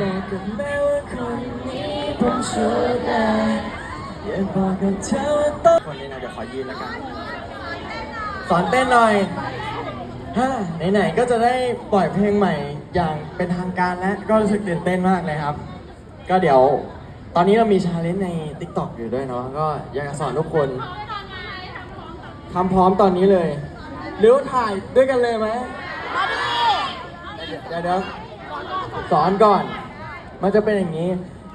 บอกกับแม่ว่าคนนี้ผมชูแลอยากบอกกับเธอว่าต้องคนนี้นะเดี๋ยวขอยืนแล้วกัน สอนเต้นหน่อยฮ่าไหนๆก็จะได้ปล่อยเพลงใหม่อย่างเป็นทางการแล้ว ก็รู้สึกตื่นเต้นมากเลยครับ ก็เดี๋ยว ตอนนี้เรามีชาเลนจ์ใน TikTok อยู่ด้วยเนาะก็อยากจะสอนทุกคนทำพร้อมตอนนี้เลย หรือว่าถ่ายด้วยกันเลยไหมเดี๋ยวเดี๋ยวสอนก่อน มันจะเป็นอย่างนี้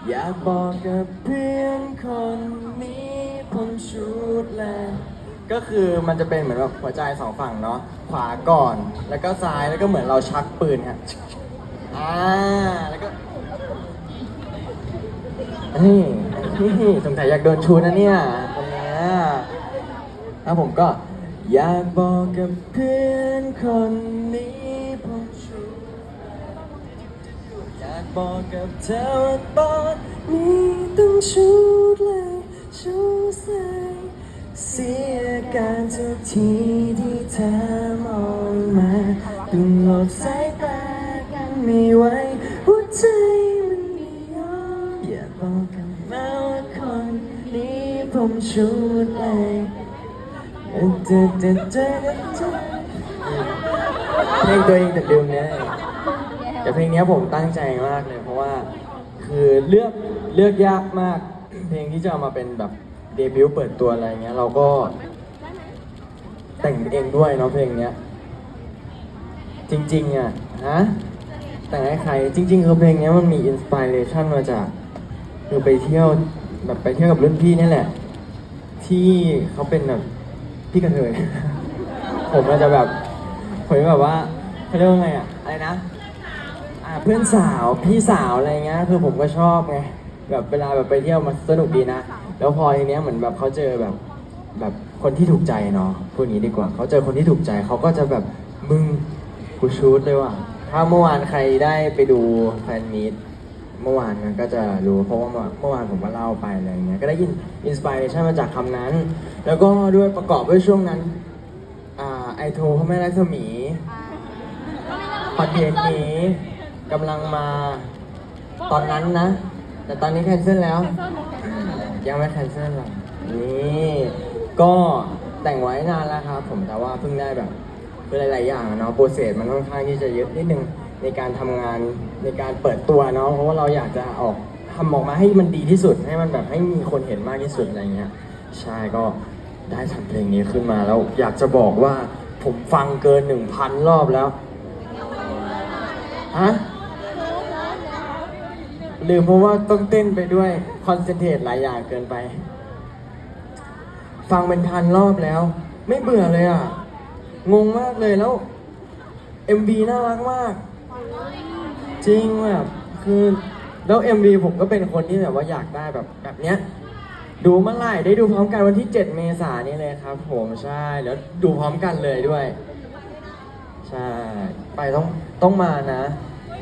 อยากบอกกับเพื่อนคนนี้ผมชุดแลก็คือมันจะเป็นเหมือนแบบหัวใจสองฝั่งเนาะขวาก่อนแล้วก็ซ้ายแล้วก็เหมือนเราชักปืนครับอ่าแล้วก็นี่นี่สงสัยอยากโดนชูนะเนี่ยคนเนี้ยแล้วผมก็อยากบอกกับเพื่อนคนนี้ผมชูอยาก บอกกับเธอว่าตอนนี้ต้องชูเลยชูใส่เสียการทุกทีที่เธอมองมาต้องหลบสายตากันไม่ไหวหัวใจมันไม่ยอมอย่าบอกกับแม่ว่าคนนี้ผมชูเลยเดเดเดเดเดเพลงตัวเองแต่ลืมเนี่ย เพลงนี้ผมตั้งใจมากเลย เพราะว่าคือเลือกเลือกยากมาก เพลงที่จะเอามาเป็นแบบเดบิวต์เปิดตัวอะไรเงี้ยเราก็แต่งเองด้วยเนาะเพลงเนี้ย จริงๆอะฮะแต่งให้ใครจริง ๆ คือเพลงนี้มันมีอินสปิเรชันมาจาก คือไปเที่ยวแบบไปเที่ยวกับรุ่นพี่นี่แหละ ที่เขาเป็นแบบพี่กระเทยผมก็จะแบบผมแบบว่าเขาเรียกว่าไงอะอะไรนะ อ่าเพื่อนสาวพี่สาวอะไรเงี้ยคือผมก็ชอบไงแบบเวลาแบบไปเที่ยวมันสนุกดีนะ แล้วพอทีเนี้ยเหมือนแบบเขาเจอแบบแบบคนที่ถูกใจเนาะพูดอย่างนี้ดีกว่าเขาเจอคนที่ถูกใจเขาก็จะแบบมึงกูชูดเลยว่ะถ้าเมื่อวานใครได้ไปดูแฟนมีตเมื่อวานมันก็จะรู้เพราะว่าเมื่อเมื่อวานผมก็เล่าไปอะไรเงี้ยก็ได้ยินอินสปิเรชันมาจากคำนั้น แล้วก็ด้วยประกอบด้วยช่วงนั้นอ่าไอโทรพ่อแม่รักษมีคอนเทนต์นี้ กำลังมา ตอนนั้นนะ แต่ตอนนี้แคนเซิลแล้ว ยังไม่แคนเซิลหรอกนี่ก็แต่งไว้นานแล้วครับผมแต่ว่าเพิ่งได้แบบคือหลาย ๆ อย่างอะเนาะโปรเซสมันค่อนข้างที่จะเยอะนิดนึงในการทำงานในการเปิดตัวเนาะเพราะว่าเราอยากจะออกทำออกมาให้มันดีที่สุดให้มันแบบให้มีคนเห็นมากที่สุดอะไรเงี้ยใช่ก็ได้ทำเพลงนี้ขึ้นมาแล้ว อยากจะบอกว่าผมฟังเกินหนึ่งพันรอบแล้วฮะ ลืมเพราะว่าต้องเต้นไปด้วยคอนเซนเทรตหลายอย่างเกินไป ฟังเป็นพันรอบแล้ว ไม่เบื่อเลยอะ งงมากเลยแล้ว MV น่ารักมาก จริงแบบคือแล้ว MV ผมก็เป็นคนที่แบบว่าอยากได้แบบแบบเนี้ยดูเมื่อไหร่ได้ดูพร้อมกันวันที่ 7 เมษายนนี้เลยครับ ผมใช่แล้วดูพร้อมกันเลยด้วย ใช่ ไปต้องต้องมานะ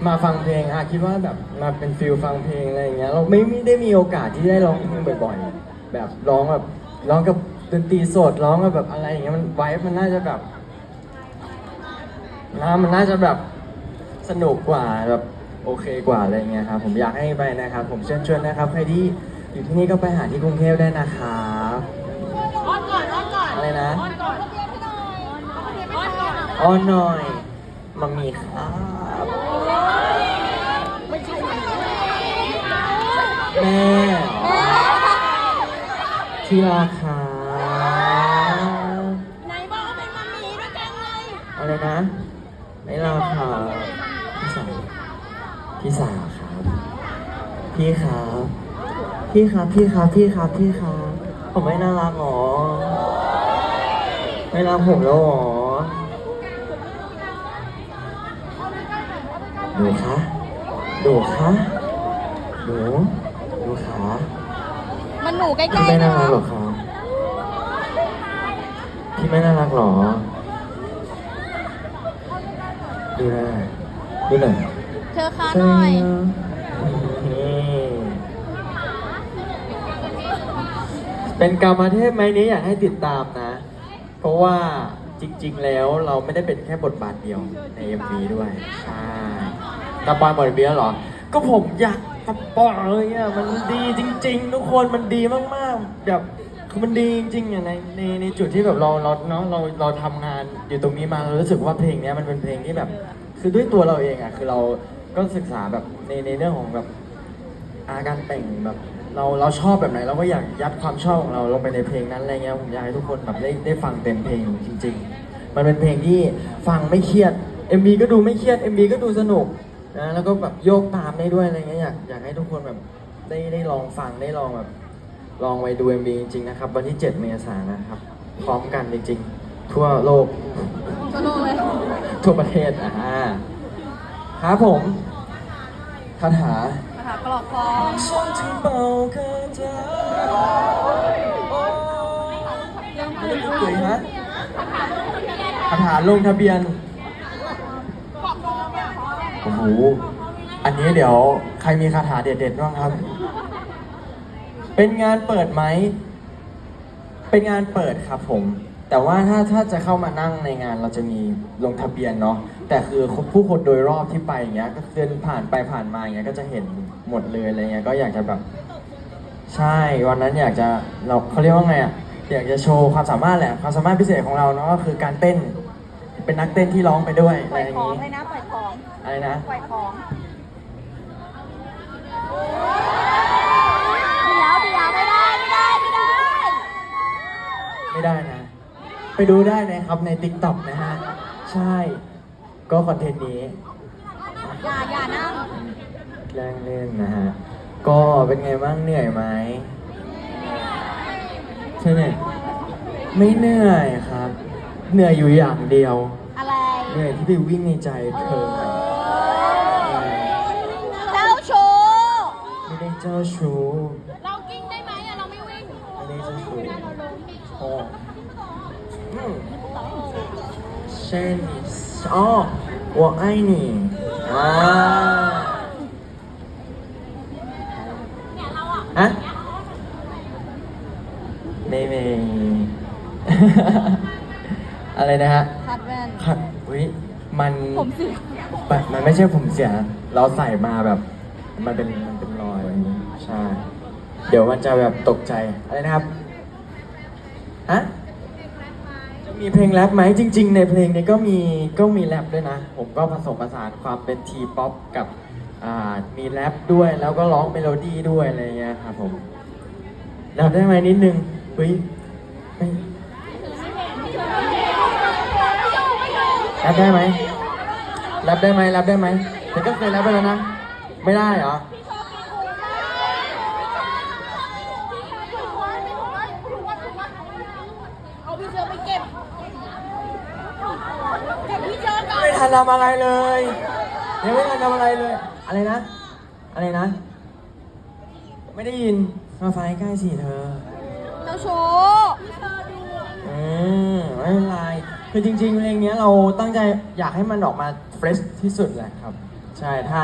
มาฟังเพลงอะคิดว่าแบบมาเป็นฟิลฟังเพลงอะไรอย่างเงี้ยเราไม่ไม่ได้มีโอกาสที่ได้ร้องเพลงบ่อยๆ แบบร้องแบบร้องกับดนตรีสดร้องกับแบบอะไรอย่างเงี้ยมันไวฟ์มันน่าจะแบบนะมันน่าจะแบบสนุกกว่าแบบโอเคกว่าอะไรเงี้ยครับผมอยากให้ไปนะครับ ผมเชิญชวนนะครับ ใครที่อยู่ที่นี่ก็ไปหาที่กรุงเทพได้นะครับอ้อนก่อนอ้อนก่อนอะไรนะอ้อนก่อนอ้อนก่อนอ้อนหน่อยมามีครับ ไม่ใช่ แม่เหรอที่รักครับไหนบอกว่าเป็นมัมมี่ด้วยกันไงอะไรนะไม่รักครับพี่สาวพี่สาวครับ พี่ครับพี่ครับพี่ครับพี่ครับพี่ครับผมไม่น่ารักหรอไม่รักผมแล้วหรอหนูคะหนูคะหนูหนูขามัน หนูใกพี่ล้ไม่ๆน่านะรักหรอครับพี่ไม่น่ารักหรอ ดูหน่อยดูหน่อยเธอคะหน่อยเป็นกรรมเทพไหมนี้อยากให้ติดตามนะ เพราะว่าจริง ๆ แล้วเราไม่ได้เป็นแค่บทบาทเดียวใน MV ด้วยใช่ตาปอยหมดเบี้ยเหรอ ก็ผมอยากจะบอเลยอะมันดีจริง ๆ ทุกคนมันดีมากๆ แบบคือมันดีจริงๆอะในในในจุดที่แบบเราเราเนาะเราเราทำงานอยู่ตรงนี้มาเรารู้สึกว่าเพลงเนี้ยมันเป็นเพลงที่แบบ คือด้วยตัวเราเองอะคือเราก็ศึกษาแบบในในเรื่องของแบบอาการแต่งแบบ เราเราชอบแบบไหนเราก็อยากยัดความชอบของเราลงไปในเพลงนั้นอะไรเงี้ยผมอยากให้ทุกคนแบบได้ได้ฟังเต็มเพลงจริง ๆ มันเป็นเพลงที่ฟังไม่เครียด MV ก็ดูไม่เครียด MV ก็ดูสนุก นะแล้วก็แบบโยกตามได้ด้วยอะไรเงี้ยอยากอยากให้ทุกคนแบบได้ได้ลองฟังได้ลองแบบ ลองไปดู MV จริงๆนะครับ วันที่ 7 เมษายนนะครับ พร้อมกันจริงๆ ทั่วโลกก็ลงเลยทั่วประเทศอ่าครับผมคาถานะคะกรอกฟองฉันจะเป่าคาถาอะไรก็เกยฮะคาถาลงทะเบียนโอ้โห อันนี้เดี๋ยวใครมีคาถาเด็ดๆบ้างครับ เป็นงานเปิดไหม เป็นงานเปิดครับผม แต่ว่าถ้าถ้าจะเข้ามานั่งในงานเราจะมีลงทะเบียนเนาะ แต่คือผู้คนโดยรอบที่ไปอย่างเงี้ย ก็เดินผ่านไปผ่านมาอย่างเงี้ยก็จะเห็นหมดเลยอะไรเงี้ย ก็อยากจะแบบ ใช่ วันนั้นอยากจะเราเขาเรียกว่าไงอะอยากจะโชว์ความสามารถแหละ ความสามารถพิเศษของเราเนาะก็คือการเต้น เป็นนักเต้นที่ร้องไปด้วยอะปไรล่อยอย่างของงี้เลยนะปล่อยของอะไรนะ ปล่อยของเดี๋ยวเดี๋ยวไม่ได้ไม่ได้ไม่ได้ไม่ได้นะ ไปดูได้นะครับใน t ิ k t o k นะฮะ ใช่ ก็คอนเทนต์นี้อย่าอย่านั่งแกล้งเล่นนะฮะ ก็เป็นไงบ้างเหนื่อยไหมใช่ไหมไม่เหนื่อยครับ เหนื่อยอยู่อย่างเดียว อะไร เหนื่อยที่ไปวิ่งในใจเธอ เจ้าชู้ ไม่ได้เจ้าชู้ เรากิ้งได้ไหมอะเราไม่วิ่ง ไม่ได้เจ้าชู้โอ้อืมใช่นี่อ๋อ我爱你อ่าฮะไม่มี อะไรนะฮะคัดแว่น ขัดอุ้ยมันผมเสียแบบมันไม่ใช่ผมเสีย เราใส่มาแบบ มันเป็นมันเป็นรอยอย่างนี้ใช่เดี๋ยวมันจะแบบตกใจอะไรนะครับฮะมีเพลงแรปไหมจริง ๆ ในเพลงนี้ก็มีก็มีแรปด้วยนะ ผมก็ผสมผสานความเป็นทีป๊อปกับอ่ามีแรปด้วยแล้วก็ร้องเมโลดี้ด้วยอะไรเงี้ยครับผมแรปได้ไหมนิดนึงเฮ้ยไม่แรปได้ไหมแรปได้ไหมแรปได้ไหมแต่ก็เคยแรปไปแล้วนะ ไม่ได้เหรอเอาพี่เชอไปเก็บเก็บพี่เชอก่อนไม่ทันทำอะไรเลยยังไม่ทันทำอะไรเลย อะไรนะ อะไรนะ ไม่ได้ยินมาไฟใกล้สิเธอเจ้าชู้อืมไม่เป็นไร คือจริงๆเพลงเนี้ยเราตั้งใจอยากให้มันออกมาเฟรชที่สุดแหละครับ ใช่ถ้า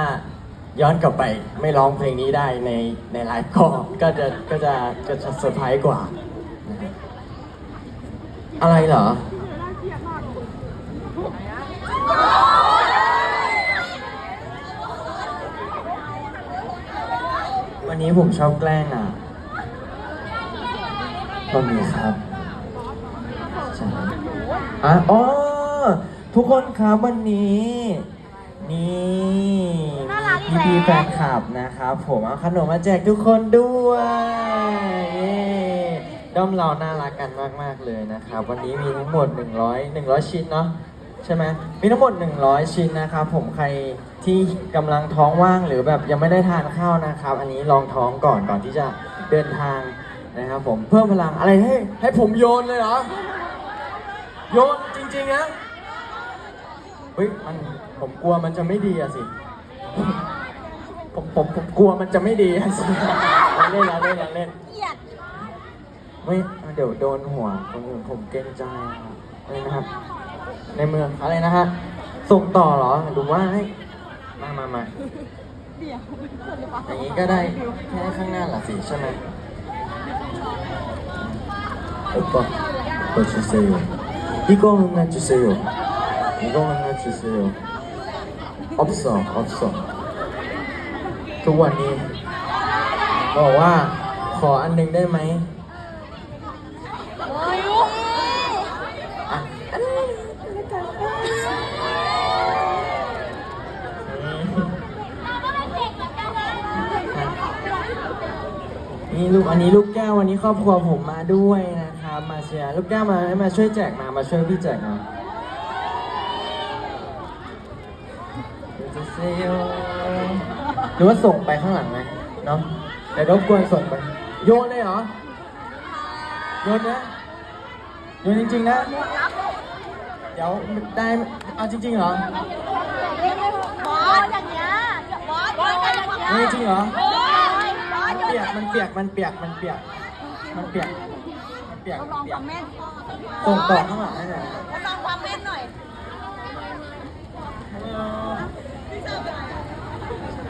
ย้อนกลับไปไม่ร้องเพลงนี้ได้ในในไลฟ์ก็ก็จะก็จะก็จะเซอร์ไพรส์กว่า อะไรเหรอ วันนี้ผมชอบแกล้งอะก็มีครับ อะอ๋อทุกคนครับวันนี้ นี่น่ารักอีกพี่แล้ว พี่ๆแฟนคลับนะครับผมเอาขนมมาแจกทุกคนด้วยเย้ด้อมเราน่ารักกันมากๆเลยนะครับ วันนี้มีทั้งหมด 100 100 ชิ้นเนาะใช่ไหมมีทั้งหมด 100 ชิ้นนะครับผมใครที่กำลังท้องว่างหรือแบบยังไม่ได้ทานข้าวนะครับ อันนี้ลองท้องก่อนก่อนที่จะเดินทางนะครับผมเพิ่มพลังอะไรให้ให้ผมโยนเลยเหรอ โยนจริงๆนะเฮ้ยมันผมกลัวมันจะไม่ดีอะสิ ผมผมผมกลัวมันจะไม่ดีอะสิเล่นแล้วเล่นแล้เล่นเฮ้ยเดี๋ยวโดนหัวคนอื่นผมเกรงใจอะไรนะครับ ในเมืองอะไรนะฮะส่งต่อเหรอดูว่าให้มามามาอย่างนี้ก็ได้แค่ข้างหน้าหล่ะสิใช่ไหมโอ้ปะโอชิเซ 이거 하나 주세요 이거 하나 주세요 없어 없어 ทุกวันนี้ บอกว่าขออันหนึงได้ไหม โอ้ย อ่ะนี่ลูกอันนี้ลูกแก้ววันนี้ครอบครัวผมมาด้วยนะครับ มาเ ะ ชียร์ลูกแก้วมามาช่วยแจกมามาช่วยพี่แจกมาหรือว่าส่งไปข้างหลังไหมเนาะเดี๋ยวรบกวนส่งไปโยนเลยเหรอโยนนะโยนจริงๆนะเดี๋ยวได้เอาจริงๆเหรอบอสอย่างเงี้ยบอสบอสอย่างเงี้ยไม่จริงเหรอโอ้ยบอสเปียกมันเปียกมันเปียกมันเปียกมันเปียก มันเปียกลองความแม่นส่งต่อข้างหลังให้หน่อยลองความแม่นหน่อย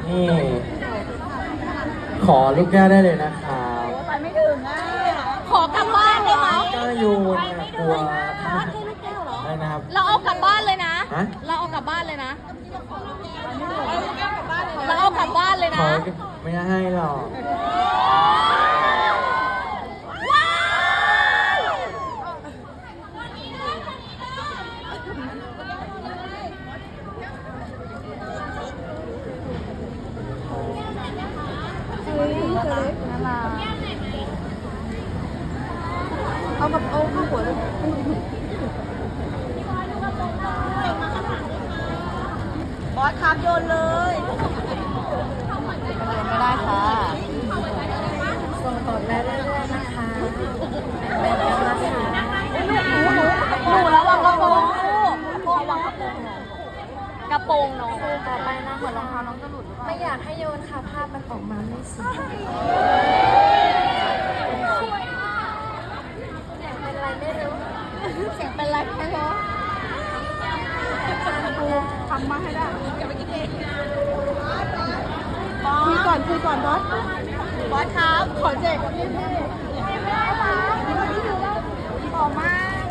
นี่ ขอลูกแก้วได้เลยนะครับไปไม่ถึงอะ ขอกลับบ้านได้ไหมกล้าโยนเนี่ยกลัวบอสให้ลูกแก้วเหรอได้นะครับ เราเอากลับบ้านเลยนะ ฮะ เราเอากลับบ้านเลยนะ เราเอากลับบ้านเลยขอนะ ไม่ให้หรอก เอากับเอาข้าวหัวเลยบอสครับโยนเลยไม่ได้ค่ะส่งต่อได้เรื่อยๆนะคะหนูระวังกระโปรงระวังกระโปรงน้องต่อไปนะหัวรองเท้าน้องจะหลุดหรือเปล่าไม่อยากให้โยนค่ะภาพมันออกมาไม่สวยเป็นไรไม่รู้ เสียงเป็นไรแค่นี้ทำมาให้ได้คุยก่อนคุยก่อนบอสบอสครับขอแจกกับพี่พี่ขอมาก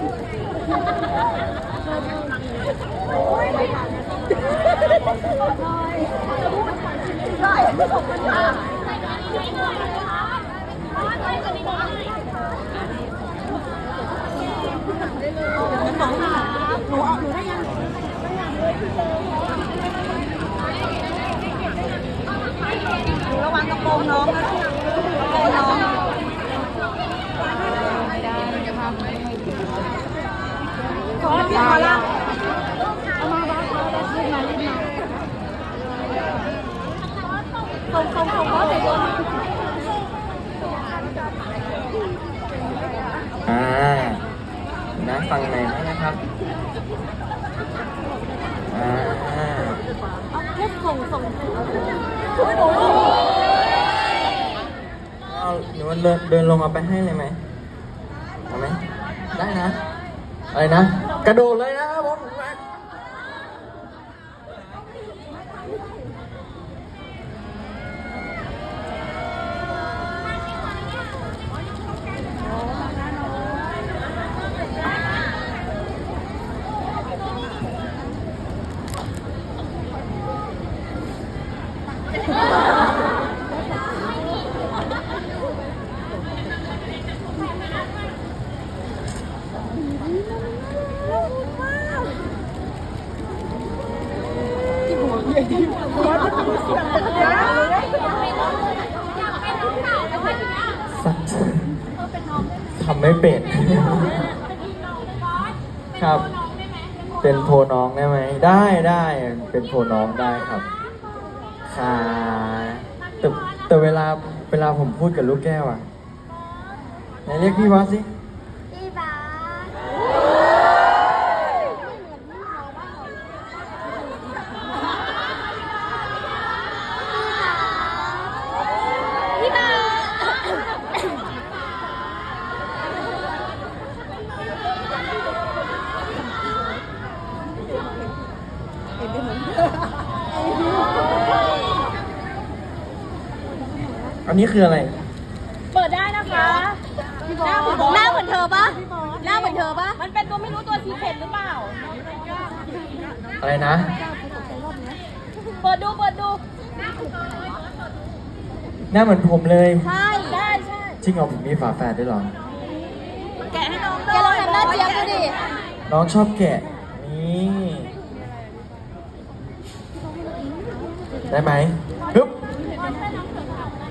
ได้ขอบคุณค่ะหนูเอาหนูได้ยังหนู ระวังกระโปรงน้องนะกระโปรงน้องไม่ได้จะทำไม่ขอพี่ขอละเอามาบ้างเอาละขึ้นมาขึ้นมาส่งส่งส่งบอสเดี๋ยวโยนอ่านะฟังไหนอยนะครับอ่า เอาแค่ส่งส่งเอาหรือว่าเดินเดินลงเอาไปให้เลยไหมเอาไหมได้นะ อะไรนะ กระโดดเลยนะ ไม่เป็น ครับ เป็นโทรน้องได้ไหม ได้ได้ เป็นโทรน้องได้ครับ ค่ะแต่แต่เวลาเวลาผมพูดกับลูกแก้วอะไหนเรียกพี่บอสสิ พี่บาส พี่บา อันนี้คืออะไร เปิดได้นะคะหน้าเหมือนหน้าเหมือนเธอปะหน้าเหมือนเธอปะมันเป็นตัวไม่รู้ตัวซีเคร็ตหรือเปล่า อะไรนะ เปิดดูเปิดดู หน้าเหมือนผมเลย ใช่ใช่ใช่จริงเหรอผมมีฝาแฝดด้วยเหรอ แกะให้น้องแกลองทำหน้าเจี๊ยบดูดิ น้องชอบแกะ นี่ ได้ไหมฮึบ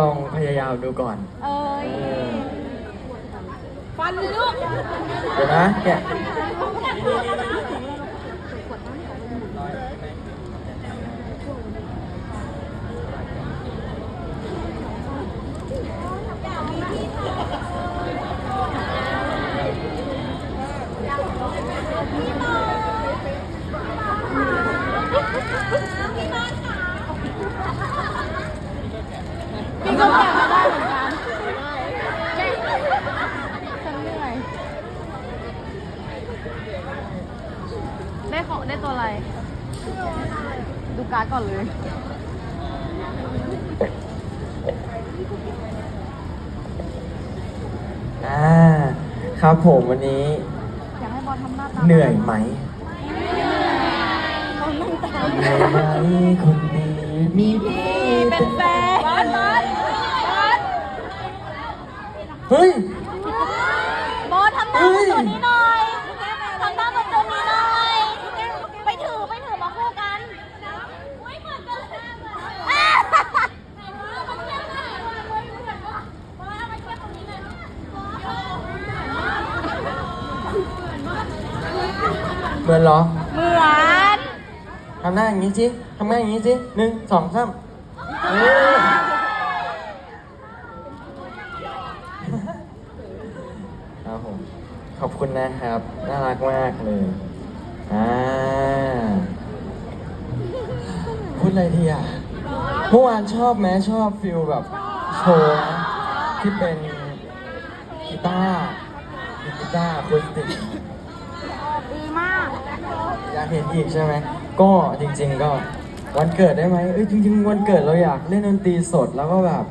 ลองพยายามดูก่อน เอ้ยเออฟันลูก เดี๋ยวนะแกะพี่ ก็แกะมาได้เหมือนกันฉันเหนื่อย ได้ของได้ตัวอะไร ดูการ์ดก่อนเลย อ่า ครับผมวันนี้ อยากให้บอลทำหน้าตาเหนื่อยไหมเขานั่งตาเหนื่อยไหมคนดีมีพี่เป็นแฟนบอลบอลบอล เฮ้ยบอลทำหน้าเหมือนตัวนี้หน่อยทำหน้าเหมือนตัวนี้หน่อย ไปถือไปถือมาคู่กันไม่เหมือนกันเลยเหมือนเหรอเหมือนทำหน้าอย่างนี้สิทำหน้าอย่างนี้สิหนึ่งสองสามเออครับผม ขอบคุณ นะครับ น่ารักมากเลย อ่า พูดอะไรดีอะเมื่อวานชอบไหมชอบฟิลแบบโชว์นะที่เป็นกีตาร์กีตาร์อะคูสติกดีมาก อยากเห็นอีกใช่ไหม ก็จริง ๆ ก็วันเกิดได้ไหมเอ้ยจริง ๆ วันเกิดเราอยากเล่นดนตรีสดแล้วก็แบบ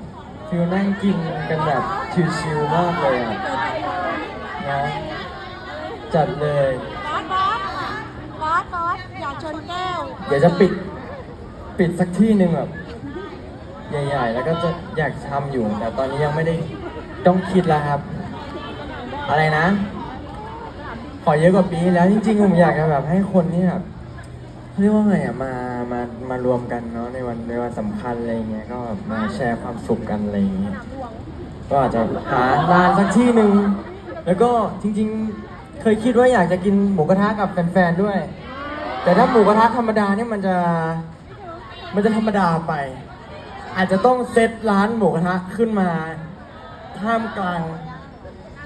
ฟิลนั่งกินกันแบบชิลๆมากเลยอะนะ จัดเลย บอสบอสบอสบอสอย่าชนแก้วเดี๋ยวจะปิดปิดสักที่หนึ่งแบบใหญ่ๆ แล้วก็จะอยากทำอยู่ แต่ตอนนี้ยังไม่ได้ต้องคิดแล้วครับ อะไรนะ ขอเยอะกว่าปีที่แล้วจริงๆผมอยากจะแบบให้คนที่แบบเขาเรียกว่าไงอะมามามารวมกันเนาะในวันในวันสำคัญอะไรเงี้ยก็แบบมาแชร์ความสุขกันอะไรเงี้ยก็อาจจะหาร้านสักที่หนึ่งแล้วก็จริง ๆ เคยคิดว่าอยากจะกินหมูกระทะกับแฟนๆด้วย แต่ถ้าหมูกระทะธรรมดาเนี่ยมันจะมันจะธรรมดาไป อาจจะต้องเซตร้านหมูกระทะขึ้นมาท่ามกลาง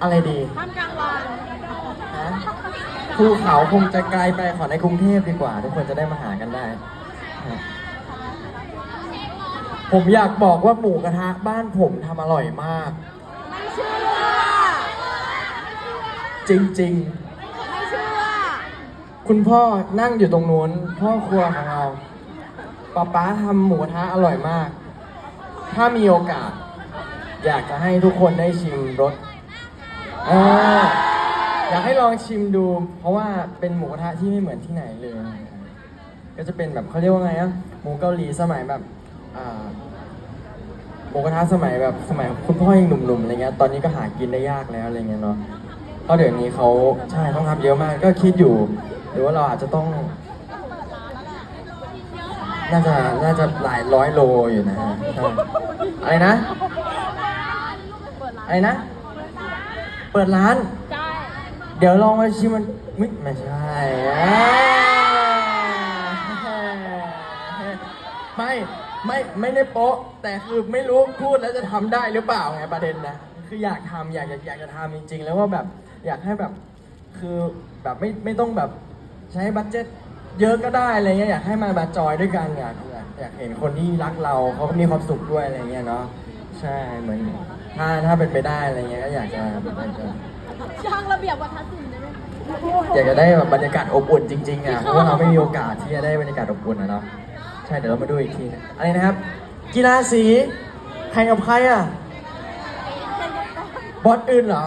อะไรดีท่ามกลางวันฮะภูเขาคงจะไกลไปขอในกรุงเทพดีกว่า ทุกคนจะได้มาหากันได้ฮะผมอยากบอกว่าหมูกระทะบ้านผมทำอร่อยมาก ไม่เชื่อ จริง ไม่เชื่อๆ คุณพ่อนั่งอยู่ตรงนู้นพ่อครัวของเราป๊าป๊าทำหมูกระทะอร่อยมาก ถ้ามีโอกาส อยากจะให้ทุกคนได้ชิมรสอออยากให้ลองชิมดู เพราะว่าเป็นหมูกระทะที่ไม่เหมือนที่ไหนเลย ก็จะเป็นแบบเขาเรียกว่าไงอะหมูเกาหลีสมัยแบบอ่าหมูกระทะสมัยแบบสมัยคุณพ่อยังหนุ่มๆอะไรเงี้ยตอนนี้ก็หากินได้ยากแล้วอะไรเงี้ยเนาะ เพราะเดี๋ยวนี้เขาใช่ต้องทำเยอะมากก็คิดอยู่ หรือว่าเราอาจจะต้อง น่าจะน่าจะหลายร้อยโลอยู่นะฮะใช่อะไรนะ อะไรนะ เปิดร้าน เดี๋ยวลองมาชิมมันไม่ไม่ใช่ไม่ไม่ไม่ได้โป๊ะ แต่คือไม่รู้พูดแล้วจะทำได้หรือเปล่าไงประเด็นนะ คืออยากทำอยากอยากอยากจะทำจริงๆ แล้วว่าแบบ อยากให้แบบคือแบบไม่ไม่ต้องแบบใช้บัตเจ็ตเยอะก็ได้อะไรเงี้ยอยากให้มามาจอยด้วยกันอยากอยากอยากเห็นคนที่รักเราเขาก็มีความสุขด้วยอะไรเงี้ยเนาะใช่เหมือนถ้าถ้าเป็นไปได้อะไรเงี้ยก็อยากจะอยากจะช่างระเบียบวัฒนศิลป์ได้ไหมอยากจะได้แบบบรรยากาศอบอุ่นจริงๆอะเพราะว่าเราไม่มีโอกาสที่จะได้บรรยากาศอบอุ่นนะเนาะใช่เดี๋ยวเรามาดูอีกทีนะอะไรนะครับ กีฬาสีแข่งกับใครอะบอสอื่นเหรอ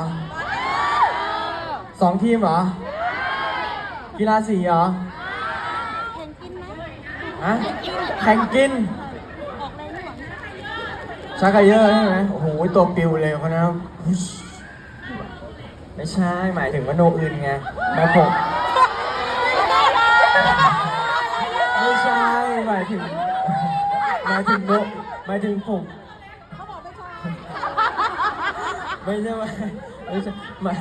สองทีมเหรอ กีฬาสีเหรอแข่งกินไหมฮะแข่งกิน ออกแรงหน่วงชักกะเยอะใช่ไหมโอ้โห ตัวปิวเลยคนนั้นฮึชไม่ใช่ หมายถึงว่าโนอื่นไงแม่ผมไม่ใช่ หมายถึง หมายถึงโนหมายถึงผม เขาบอกไม่ใช่ ไม่ใช่ ไม่ใช่หมาย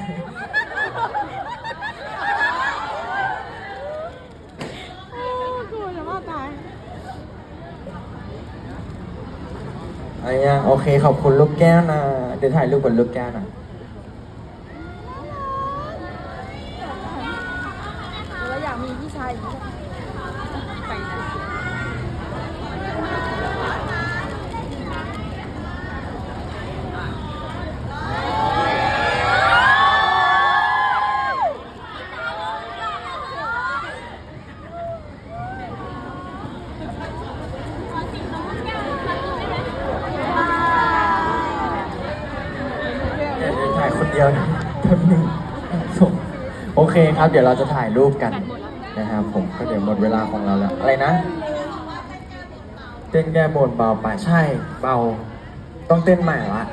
กูจะว่าตาย อะไรเงี้ยโอเคขอบคุณลูกแก้วนะ เดี๋ยวถ่ายรูปกับลูกแก้วหน่อย เราอยากมีพี่ชายอย่างนี้ไปนะ เดี๋ยวถ่ายคนเดียวนะแป๊บหนึงส่ง ครับ เดี๋ยวเราจะถ่ายรูปกันนะครับผมก็เดี๋ยวหมดเวลาของเราแล้วอะไรนะเต้นแก้บนเบาไปใช่เบาต้องเต้นใหม่ละ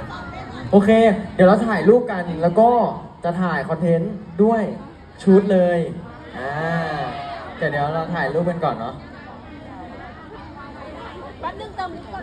โอเค เดี๋ยวเราถ่ายรูปกันแล้วก็จะถ่ายคอนเทนต์ด้วยชุดเลยอ่าแต่เดี๋ยวเราถ่ายรูปกันก่อนเนาะแป๊บนึงเติมก่อน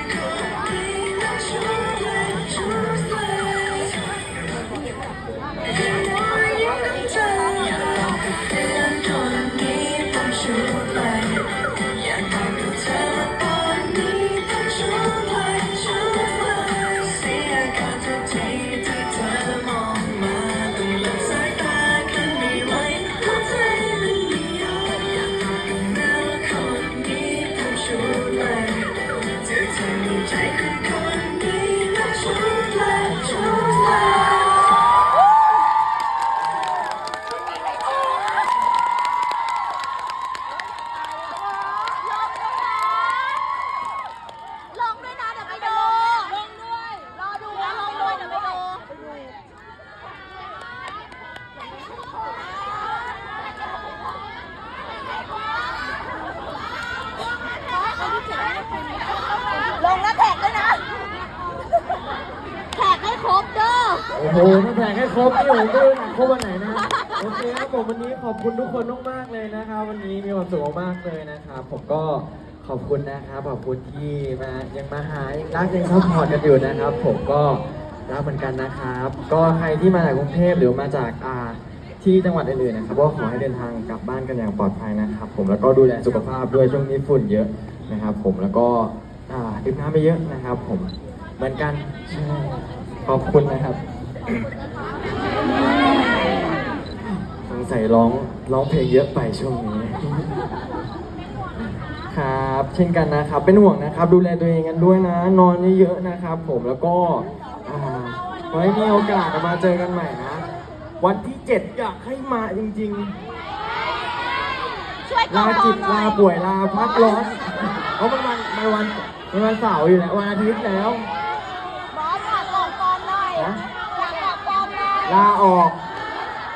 งให้ครบนี่ผมก็รู้หนักครบวันไหนนะโอเคครับผมวันนี้ขอบคุณทุกคนมากๆเลยนะครับวันนี้มีความสุขมากๆเลยนะครับผมก็ขอบคุณนะครับขอบคุณที่มายังมาหายังรักยังซัพพอร์ตกันอยู่นะครับ ผมก็รักเหมือนกันนะครับ ก็ใครที่มาจากกรุงเทพหรือมาจากอ่าที่จังหวัดอื่นๆนะครับก็ขอให้เดินทางกลับบ้านกันอย่างปลอดภัยนะครับ ผมแล้วก็ดูแลสุขภาพด้วยช่วงนี้ฝุ่นเยอะนะครับ ผมแล้วก็ดื่มน้ำไปเยอะนะครับ ผมเหมือนกันขอบคุณนะครับ สงสัยร้องร้องเพลงเยอะไปช่วงนี้ ครับ เช่นกันนะครับ เป็นห่วงนะครับ ดูแลตัวเองกันด้วยนะ นอนเยอะๆนะครับ ผมแล้วก็อ่าไว้มีโอกาสมาเจอกันใหม่นะ วันที่7อยากให้มาจริง ช่วยๆ กลาดจิตหน่ลาอยป่วยลาพักร้อนเพราะมันวันมันวันมันวันเสาร์อยู่แล้ววันอาทิตย์แล้ว บอสฝากบอกกองหน่อยฮะฝากบอกกองหน่อย ลาออก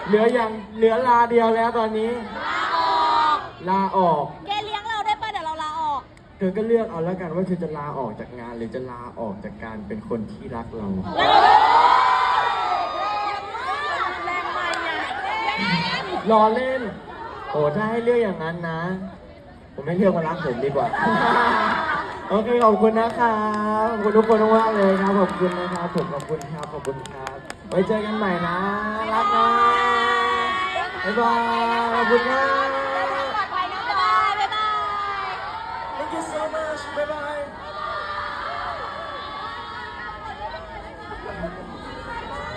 เหลืออย่างเหลือลาเดียวแล้วตอนนี้ ลาออกลาออก แกเลี้ยงเราได้ป่ะเดี๋ยวเราลาออก เธอก็เลือกเอาแล้วกันว่าเธอจะลาออกจากงาน หรือจะลาออกจากการเป็นคนที่รักเรา แรงไปอะรอเล่น โอ้ถ้าให้เลือกอย่างนั้นนะ ผมไม่เลือกมารักผมดีกว่า โอเคขอบคุณนะครับขอบคุณทุกคนมากๆเลยครับ ขอบคุณนะครับ ผมขอบคุณครับ ขอบคุณครับ ไว้เจอกันใหม่นะ รักนะ บ๊ายบายขอบคุณมาก Thank you so much บายบาย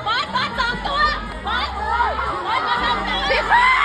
บอสบอสสองตัวบอสบอสสองตัว